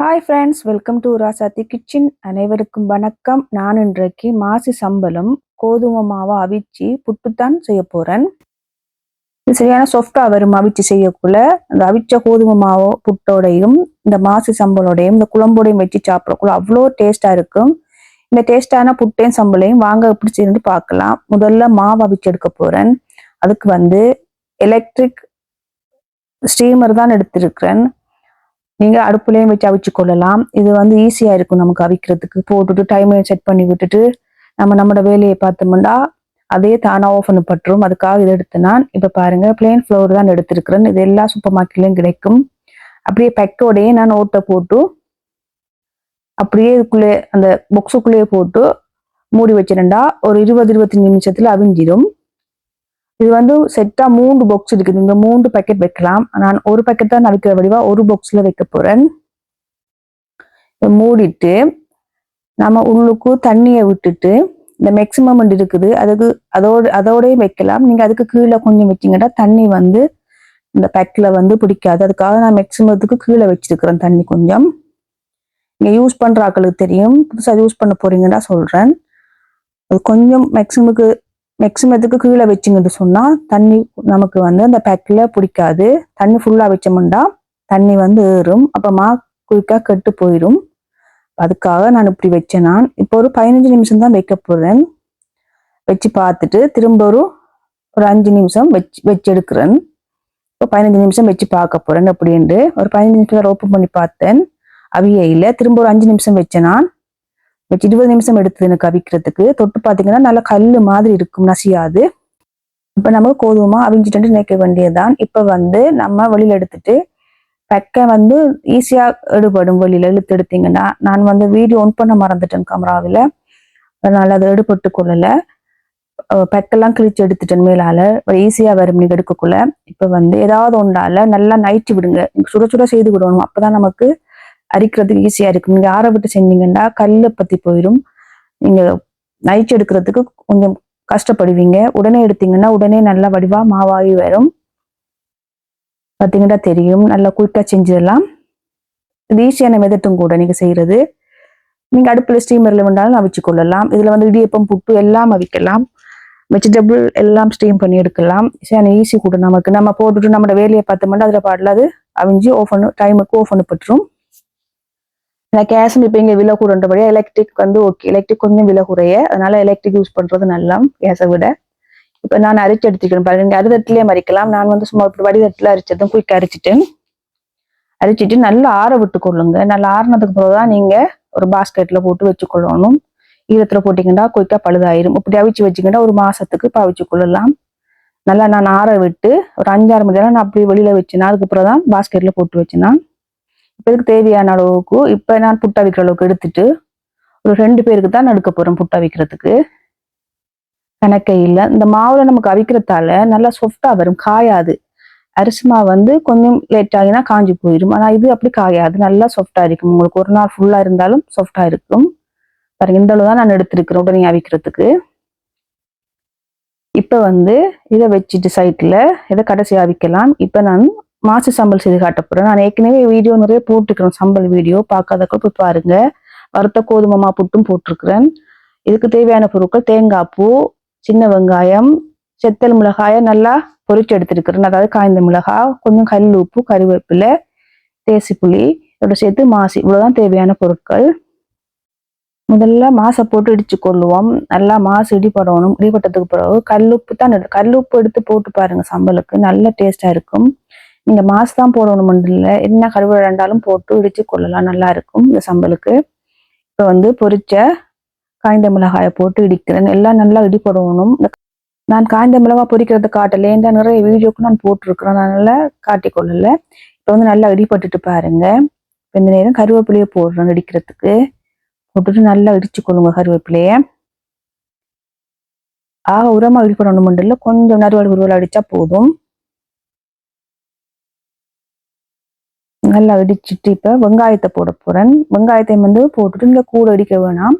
Hi friends welcome to Rasathi kitchen அனைவருக்கும் வணக்கம். நான் இன்றைக்கு மாசி சம்பளம் கோதுமை மாவை அவிச்சு புட்டுத்தான் செய்ய போறேன். இது சரியான சாஃப்டாக வரும் அவிச்சு செய்யக்குள்ள. அந்த அவிச்ச கோதுமை மாவோ புட்டோடையும் இந்த மாசி சம்பளோடையும் இந்த குழம்போடையும் வச்சு சாப்பிடக்குள்ள அவ்வளோ டேஸ்ட்டாக இருக்கும். இந்த டேஸ்டான புட்டையும் சம்பளையும் வாங்க எப்படி செய்யணும்னு பார்க்கலாம். முதல்ல மாவு அவிச்சு எடுக்க போறேன். அதுக்கு வந்து எலக்ட்ரிக் ஸ்டீமர் தான் எடுத்திருக்கிறேன். நீங்கள் அடுப்புலேயும் வச்சு அவிச்சு கொள்ளலாம். இது வந்து ஈஸியாக இருக்கும் நமக்கு அவிக்கிறதுக்கு. போட்டுட்டு டைமையும் செட் பண்ணி விட்டுட்டு நம்ம நம்மளோட வேலையை பார்த்தோம்னா அதே தானாக ஆஃப் பண்ண பட்டுரும். அதுக்காக இதை எடுத்து நான் இப்போ பாருங்கள் பிளேன் ஃப்ளவர் தான் எடுத்திருக்கிறேன். இது எல்லா சூப்பர் மார்க்கெட்லையும் கிடைக்கும். அப்படியே பெக்கோடையே நான் ஓட்டை போட்டு அப்படியே இதுக்குள்ளே அந்த பொக்ஸுக்குள்ளேயே போட்டு மூடி வச்சிருந்தா ஒரு இருபது இருபத்தஞ்சு நிமிஷத்தில் அவிஞ்சிடும் இது வந்து செட்டா மூன்று பாக்ஸ் இருக்குது. இந்த மூன்று பேக்கெட் வைக்கலாம். நான் ஒரு பேக்கெட் தான் நடிக்கிற வடிவா ஒரு பாக்ஸ்ல வைக்க போறேன். மூடிட்டு நம்ம உள்ளுக்கு தண்ணியை விட்டுட்டு இந்த மேக்சிமம் இருக்குது. அதுக்கு அதோட அதோடய வைக்கலாம். நீங்க அதுக்கு கீழே கொஞ்சம் வச்சிங்கன்னா தண்ணி வந்து இந்த பேக்கில் வந்து பிடிக்காது. அதுக்காக நான் மேக்சிமத்துக்கு கீழே வச்சிருக்கிறேன் தண்ணி கொஞ்சம். நீங்கள் யூஸ் பண்ணுற ஆக்களுக்கு தெரியும். புதுசாக யூஸ் பண்ண போறீங்கன்னா சொல்கிறேன் அது கொஞ்சம் மேக்சிமுக்கு மேக்சிமத்துக்கு கீழே வச்சிங்கன்னு சொன்னால் தண்ணி நமக்கு வந்து அந்த பேக்கில் பிடிக்காது. தண்ணி ஃபுல்லாக வச்சோம்னா தண்ணி வந்து ஏறும். அப்போ மா குயிக்காக கெட்டு போயிடும் அதுக்காக நான் இப்படி வச்சேன் நான். இப்போ ஒரு பதினஞ்சு நிமிஷம் தான் வைக்க போகிறேன் வச்சு பார்த்துட்டு திரும்ப ஒரு ஒரு அஞ்சு நிமிஷம் வச்சு வச்சு எடுக்கிறேன் இப்போ பதினஞ்சு நிமிஷம் வச்சு பார்க்க போகிறேன் அப்படின்ட்டு. ஒரு பதினஞ்சு நிமிஷம் ஓப்பன் பண்ணி பார்த்தேன். அவியையில் திரும்ப ஒரு அஞ்சு நிமிஷம் வச்சேன் நான். இருபது நிமிஷம் எடுத்தது எனக்கு அவிக்கிறதுக்கு. தொட்டு பார்த்தீங்கன்னா நல்லா கல் மாதிரி இருக்கும் நசியாது. இப்போ நம்ம கோதுமா அவிஞ்சிட்டு நினைக்க வேண்டியதுதான். இப்போ வந்து நம்ம வெளியில் எடுத்துட்டு பெக்கை வந்து ஈஸியாக எடுபடும் வெளியில். இழுத்து எடுத்தீங்கன்னா நான் வந்து வீடியோ ஒன் பண்ண மறந்துட்டேன் கேமராவில் அதனால் அதை எடுபட்டு கொள்ளலை. பெக்கெல்லாம் கிழிச்சு எடுத்துட்டேன் மேலால. ஈஸியாக வரும் நீங்கள் எடுக்கக்குள்ள. இப்போ வந்து ஏதாவது ஒன்றால நல்லா நைட்டு விடுங்க. சுட சுட செய்து விடணும். அப்பதான் நமக்கு அரிக்கிறதுக்கு ஈஸியாக இருக்கும். நீங்கள் ஆற விட்டு செஞ்சீங்கன்னா கல்லை பற்றி போயிடும் நீங்கள் நைச்சு எடுக்கிறதுக்கு கொஞ்சம் கஷ்டப்படுவீங்க. உடனே எடுத்தீங்கன்னா உடனே நல்லா வடிவாக மாவாகி வரும். பார்த்தீங்கன்னா தெரியும். நல்லா குயிக்காக செஞ்சிடலாம். இது ஈஸியான மெதட்டும் கூட நீங்கள் செய்கிறது நீங்கள் அடுப்பில் ஸ்டீமரில் வேண்டாலும் அவிச்சு கொள்ளலாம். இதில் வந்து இடியப்பம் புட்டு எல்லாம் அவிக்கலாம். வெஜிடபிள் எல்லாம் ஸ்டீம் பண்ணி எடுக்கலாம். ஈஸியான ஈஸி கூட நமக்கு. நம்ம போட்டுட்டு நம்மளோட வேலையை பார்த்தோம்னா அதில் பாடல அது அவிஞ்சு ஓஃப் பண்ணு டைமுக்கு ஓஃப் பண்ணப்பட்டுரும் கேஸும் இப்போ இங்கே விலை கூடன்றபடியா எலக்ட்ரிக் வந்து ஓகே எலக்ட்ரிக் கொஞ்சம் விலை குறைய அதனால எலக்ட்ரிக் யூஸ் பண்ணுறது நல்லா கேஸை விட. இப்போ நான் அரிச்சு எடுத்துக்கிறேன் பாருங்க. நீங்க அரிதட்டிலே மறிக்கலாம். நான் வந்து சும்மா இப்படி வடிதட்டில் அரிச்சதும் குயிக் அரிச்சிட்டேன் அரிச்சிட்டு நல்லா ஆற விட்டு கொள்ளுங்க. நல்லா ஆறுனதுக்கு பிறகு தான் நீங்கள் ஒரு பாஸ்கெட்டில் போட்டு வச்சுக்கொள்ளணும் ஈரத்தில் போட்டிங்கன்னா குயிக்காக பழுதாயிரும். இப்படி அவிச்சு வச்சுக்கிட்டா ஒரு மாதத்துக்கு பாவிச்சு கொள்ளலாம். நல்லா நான் ஆற விட்டு ஒரு அஞ்சாறு மணி நேரம் நான் அப்படியே வெளியில் வச்சுனா அதுக்கப்புறம் தான் பாஸ்கெட்டில் போட்டு வச்சேன்னா இப்போ இதுக்கு தேவையான அளவுக்கு இப்போ நான் புட்டா வைக்கிற அளவுக்கு எடுத்துட்டு ஒரு ரெண்டு பேருக்கு தான் எடுக்க போறேன் புட்டா வைக்கிறதுக்கு. கணக்கே இல்லை. இந்த மாவுல நமக்கு அவிக்கிறதால நல்லா சொஃப்டா வரும் காயாது. அரிசி மாவு வந்து கொஞ்சம் லேட் ஆகினா காஞ்சி போயிடும் ஆனா இது அப்படி காயாது. நல்லா சாஃப்டா இருக்கும். உங்களுக்கு ஒரு நாள் ஃபுல்லா இருந்தாலும் சாஃப்டா இருக்கும். பாருங்க இந்த அளவு தான் நான் எடுத்திருக்கிறேன் உடனே அவிக்கிறதுக்கு. இப்ப வந்து இதை வச்சுட்டு சைட்ல இதை கடைசி அவிக்கலாம். இப்ப நான் மாசு சம்பல் செய்து காட்ட போறேன். நான் ஏற்கனவே வீடியோ நிறைய போட்டுக்கிறேன் சம்பல் வீடியோ. பார்க்காதக்க போய் பாருங்க. வறுத்த கோதுமமா புட்டும் போட்டிருக்கிறேன். இதுக்கு தேவையான பொருட்கள் தேங்காய் பூ சின்ன வெங்காயம் செத்தல் மிளகாயை நல்லா பொறிச்சு எடுத்துருக்கிறேன். அதாவது காய்ந்த மிளகாய் கொஞ்சம் கல் உப்பு கருவேப்பிலை தேசி புளி இதோட சேர்த்து மாசி. இவ்வளோதான் தேவையான பொருட்கள். முதல்ல மாசை போட்டு இடிச்சு கொள்ளுவோம். நல்லா மாசு இடிபடணும். இடிபட்டதுக்கு பிறகு கல்லுப்பு தான் கல் கல்லுப்பு எடுத்து போட்டு பாருங்க சம்பலுக்கு. நல்ல டேஸ்டா இருக்கும். இந்த மாசு தான் போடணும் இல்லை என்ன கருவேப்பிலை ரெண்டாலும் போட்டு இடித்து கொள்ளலாம். நல்லா இருக்கும் இந்த சம்பலுக்கு. இப்போ வந்து பொரிச்ச காய்ந்த மிளகாயை போட்டு இடிக்கிறேன். எல்லாம் நல்லா இடிபடணும் நான் காய்ந்த மிளகாய் பொரிக்கிறது காட்டல. ஏன்டா நிறைய வீடியோக்கு நான் போட்டிருக்கிறேன். அதனால காட்டி கொள்ளலை. இப்போ வந்து நல்லா இடிப்பட்டுட்டு பாருங்க. இந்த நேரம் கருவேப்பிலையை போடுறேன் இடிக்கிறதுக்கு. போட்டுட்டு நல்லா இடிச்சு கொள்ளுங்க கருவேப்பிலையை. ஆக உரமாக இடிப்படணும் இல்லை கொஞ்சம் நறுவல் உருவல் அடித்தா போதும். நல்லா இடிச்சிட்டு இப்போ வெங்காயத்தை போட போறேன். வெங்காயத்தை வந்து போட்டுட்டு இந்த கூட அடிக்க வேணாம்.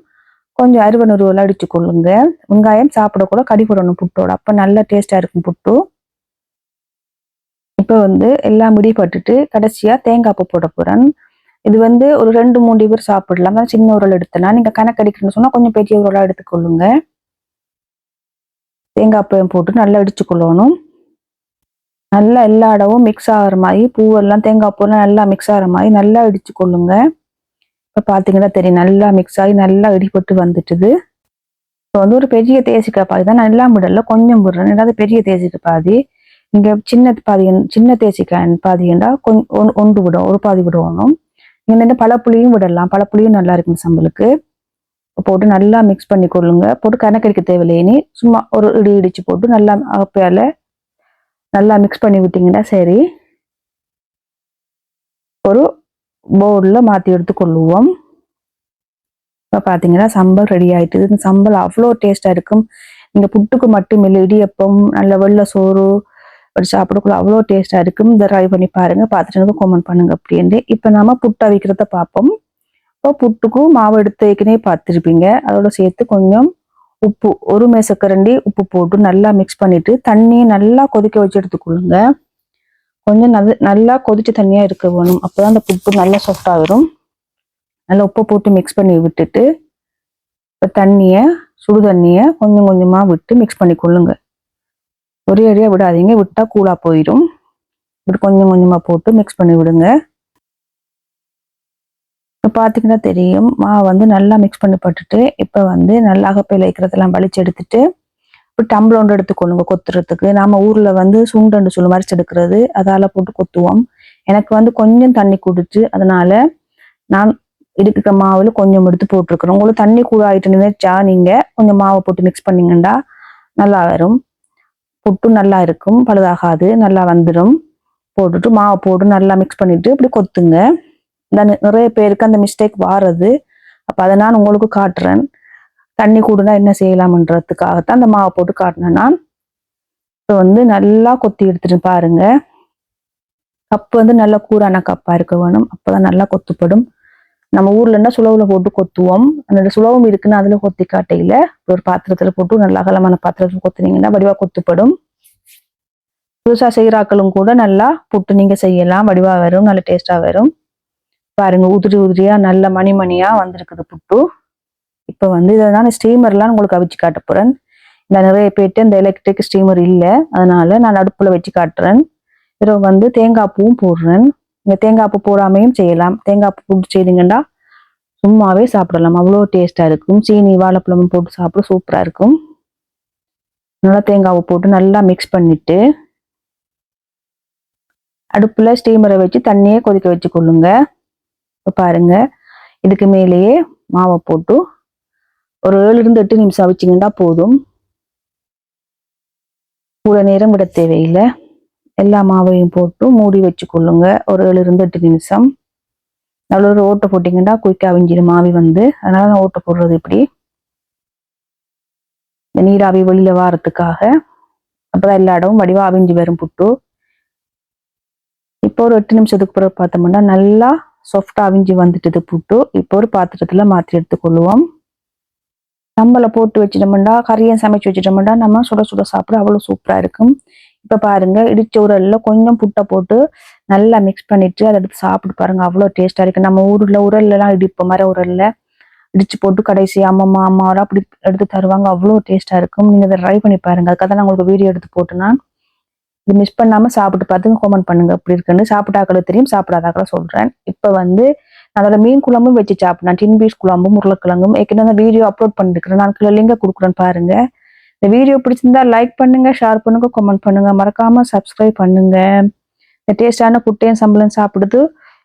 கொஞ்சம் அருவ அடித்து அடிச்சு கொள்ளுங்க. வெங்காயம் சாப்பிடக்கூட கடி போடணும் புட்டோட. அப்போ நல்ல டேஸ்ட்டாக இருக்கும் புட்டு. இப்போ வந்து எல்லாம் முடிப்பட்டுட்டு கடைசியாக தேங்காய் பூ போட போறேன். இது வந்து ஒரு ரெண்டு மூணு பேர் சாப்பிடலாம். சின்ன உரல் எடுத்தனா நீங்கள் கணக்கு அடிக்கணும்னு கொஞ்சம் பெரிய உரலாக எடுத்துக்கொள்ளுங்க. தேங்காய் பூ போட்டு நல்லா அடித்து கொள்ளணும். நல்லா எல்லா இடமும் மிக்ஸ் ஆகிற மாதிரி பூவெல்லாம் தேங்காய் பூவெல்லாம் நல்லா மிக்ஸ் ஆகிற மாதிரி நல்லா இடிச்சு கொள்ளுங்க. இப்போ பார்த்தீங்கன்னா தெரியும் நல்லா மிக்ஸ் ஆகி நல்லா இடிபட்டு வந்துட்டுது. இப்போ வந்து ஒரு பெரிய தேசிக்காய் பாதி தான். நல்லா விடல கொஞ்சம் விடுறேன். ரெண்டாவது பெரிய தேசிக்காய் பாதி. இங்கே சின்ன பாதி சின்ன தேசிக்காய் பாதிண்டா கொஞ்சம் ஒன்று விடும் ஒரு பாதி விடணும். இங்கே வந்து பழப்புளியும் விடலாம். பழப்புளியும் நல்லா இருக்கும் சம்பளுக்கு. போட்டு நல்லா மிக்ஸ் பண்ணி கொள்ளுங்க. போட்டு கணக்கடிக்க தேவையில்லையே சும்மா ஒரு இடி இடிச்சு போட்டு நல்லா அப்பயால நல்லா மிக்ஸ் பண்ணி விட்டிங்கன்னா சரி. ஒரு பவுலில் மாற்றி எடுத்து கொள்ளுவோம் இப்போ பார்த்தீங்கன்னா சம்பல் ரெடி ஆகிட்டு இந்த சம்பல் அவ்வளோ டேஸ்ட்டாக இருக்கும். நீங்கள் புட்டுக்கு மட்டும் இல்லை இடியப்பம் நல்ல வெள்ளை சோறு ஒரு சாப்பிடக்குள்ள அவ்வளோ டேஸ்ட்டாக இருக்கும். இதை ட்ரை பண்ணி பாருங்கள் பார்த்துட்டு எனக்கு கமெண்ட் பண்ணுங்க அப்படின்ட்டு இப்போ நாம புட்டை அவிக்கிறத பார்ப்போம். இப்போ புட்டுக்கும் மாவு எடுத்து வைக்கனே பார்த்துருப்பீங்க. அதோட சேர்த்து கொஞ்சம் உப்பு ஒரு மேசக்கரண்டி உப்பு போட்டு நல்லா மிக்ஸ் பண்ணிட்டு தண்ணியை நல்லா கொதிக்க வச்சு எடுத்துக்கொள்ளுங்க. கொஞ்சம் நல்ல நல்லா கொதிச்ச தண்ணியாக இருக்க வேணும். அப்போ தான் அந்த புட்டு நல்லா சாஃப்டாக வரும் நல்லா உப்பு போட்டு மிக்ஸ் பண்ணி விட்டுட்டு இப்போ தண்ணியை சுடு தண்ணியை கொஞ்சம் கொஞ்சமாக விட்டு மிக்ஸ் பண்ணி கொள்ளுங்க ஒரே அடியாக விடாதீங்க. விட்டால் கூலாக போயிடும் இப்படி கொஞ்சம் கொஞ்சமாக போட்டு மிக்ஸ் பண்ணி விடுங்க. இப்போ பார்த்தீங்கன்னா தெரியும். மாவு வந்து நல்லா மிக்ஸ் பண்ணி போட்டுட்டு இப்போ வந்து நல்லா அகப்பையில் வைக்கிறதெல்லாம் வலிச்சு எடுத்துட்டு இப்போ டம்ளர் ஒன்று எடுத்துக்கொள்ளுங்க கொத்துறதுக்கு. நாம ஊரில் வந்து சுண்டண்டு சொல்லு மறைச்சு எடுக்கிறது அதால் போட்டு கொத்துவோம். எனக்கு வந்து கொஞ்சம் தண்ணி குடிச்சு அதனால நான் இருக்கிற மாவில் கொஞ்சம் எடுத்து போட்டிருக்கிறோம் உங்களுக்கு தண்ணி கூழாயிட்டு நினைச்சா நீங்கள் கொஞ்சம் மாவை போட்டு மிக்ஸ் பண்ணீங்கன்னா நல்லா வரும். புட்டு நல்லா இருக்கும். பழுதாகாது நல்லா வந்துடும் போட்டுட்டு மாவை போட்டு நல்லா மிக்ஸ் பண்ணிட்டு இப்படி கொத்துங்க. இந்த நிறைய பேருக்கு அந்த மிஸ்டேக் வாரது. அப்போ அதை நான் உங்களுக்கு காட்டுறேன். தண்ணி கூடுனா என்ன செய்யலாம்ன்றதுக்காகத்தான் அந்த மாவை போட்டு காட்டினேன்னா இப்போ வந்து நல்லா கொத்தி எடுத்துட்டு பாருங்க. கப்பு வந்து நல்ல கூரான கப்பா இருக்க வேணும். அப்போதான் நல்லா கொத்துப்படும். நம்ம ஊர்லன்னா சுலவில் சுலவுல போட்டு கொத்துவோம். அந்த சுலவும் இருக்குன்னு அதுல கொத்தி காட்டையில. ஒரு பாத்திரத்துல போட்டு நல்லா அகலமான பாத்திரத்துல கொத்துனீங்கன்னா வடிவா கொத்துப்படும். புதுசா செய்யறாக்களும் கூட நல்லா புட்டு நீங்க செய்யலாம். வடிவா வரும் நல்ல டேஸ்டா வரும். பாருங்க உதிரி உதிரியா நல்ல மணி மணியா வந்திருக்குது புட்டு. இப்ப வந்து இதை நான் ஸ்டீமர்லாம் உங்களுக்கு அவிச்சு காட்ட போறேன். இந்த நிறைய போயிட்டு இந்த எலக்ட்ரிக் ஸ்டீமர் இல்லை அதனால நான் அடுப்புல வச்சு காட்டுறேன். இதில் வந்து தேங்காய் பூவும் போடுறேன். இந்த தேங்காய் பூ போடாமையும் செய்யலாம். தேங்காய் பூ போட்டு செய்தீங்கன்னா சும்மாவே சாப்பிடலாம். அவ்வளோ டேஸ்டா இருக்கும். சீனி வாழைப்பழமும் போட்டு சாப்பிட சூப்பரா இருக்கும். நல்லா தேங்காவை போட்டு நல்லா மிக்ஸ் பண்ணிட்டு அடுப்புல ஸ்டீமரை வச்சு தண்ணியை கொதிக்க வச்சு கொள்ளுங்க இப்போ பாருங்க. இதுக்கு மேலேயே மாவை போட்டு ஒரு ஏழுலேருந்து எட்டு நிமிஷம் அவிச்சிங்கன்னா போதும். கூட நேரம் விட தேவையில்லை. எல்லா மாவையும் போட்டு மூடி வச்சு கொள்ளுங்க ஒரு ஏழு இருந்து எட்டு நிமிஷம். நல்ல ஒரு ஓட்டை போட்டிங்கன்னா குயிக்காக அவிஞ்சிடும் மாவி வந்து. அதனால நான் ஓட்டை போடுறது இப்படி. இந்த நீராவி வெளியில் வாரத்துக்காக. அப்பதான் எல்லா இடமும் வடிவாக அவிஞ்சு வரும் புட்டு. இப்போ ஒரு எட்டு நிமிஷத்துக்கு பிறகு பார்த்தோம்னா நல்லா சாஃப்டா அவிஞ்சி வந்துட்டது புட்டு. இப்போ ஒரு பாத்திரத்தில் மாற்றி எடுத்துக்கொள்ளுவோம். நம்மளை போட்டு வச்சிட்டோம்னா கறியை சமைச்சு வச்சிட்டோம்னா நம்ம சுட சுட சாப்பிட அவ்வளோ சூப்பராக இருக்கும். இப்போ பாருங்கள் இடிச்ச உரலில் கொஞ்சம் புட்டை போட்டு நல்லா மிக்ஸ் பண்ணிட்டு அதை எடுத்து சாப்பிட்டு பாருங்கள் அவ்வளோ டேஸ்ட்டாக இருக்குது நம்ம ஊரில் உரல்ல இடிப்பு இடிப்போம் மர உரல்ல. இடிச்சு போட்டு கடைசி அம்மம்மா அம்மாவோட அப்படி எடுத்து தருவாங்க அவ்வளோ டேஸ்ட்டாக இருக்கும். நீங்க அதை ட்ரை பண்ணி பாருங்கள் அதுக்காக தான் நான் உங்களுக்கு வீடியோ எடுத்து போட்டுனா இது மிஸ் பண்ணாம சாப்பிட்டு பார்த்துங்க கமெண்ட் பண்ணுங்க. அப்படி இருக்குன்னு சாப்பிட்டாக்களை தெரியும் சாப்பிடாதாக்களை சொல்றேன். இப்போ வந்து அதோட மீன் குழம்பும் வச்சு சாப்பிட்றேன். டின் பீஸ் குழம்பும் உருளைக்கிழங்கும். ஏற்கனவே அந்த வீடியோ அப்லோட் பண்ணிருக்கிறேன். நான் கீழே கொடுக்குறேன்னு கொடுக்குறேன் பாருங்க. இந்த வீடியோ பிடிச்சிருந்தா லைக் பண்ணுங்க ஷேர் பண்ணுங்க கமெண்ட் பண்ணுங்க. மறக்காம சப்ஸ்கிரைப் பண்ணுங்க. இந்த டேஸ்டான குட்டையும் சம்பளம் சாப்பிடுது.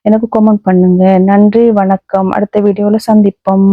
எனக்கு கமெண்ட் பண்ணுங்க. நன்றி வணக்கம். அடுத்த வீடியோவில் சந்திப்போம்.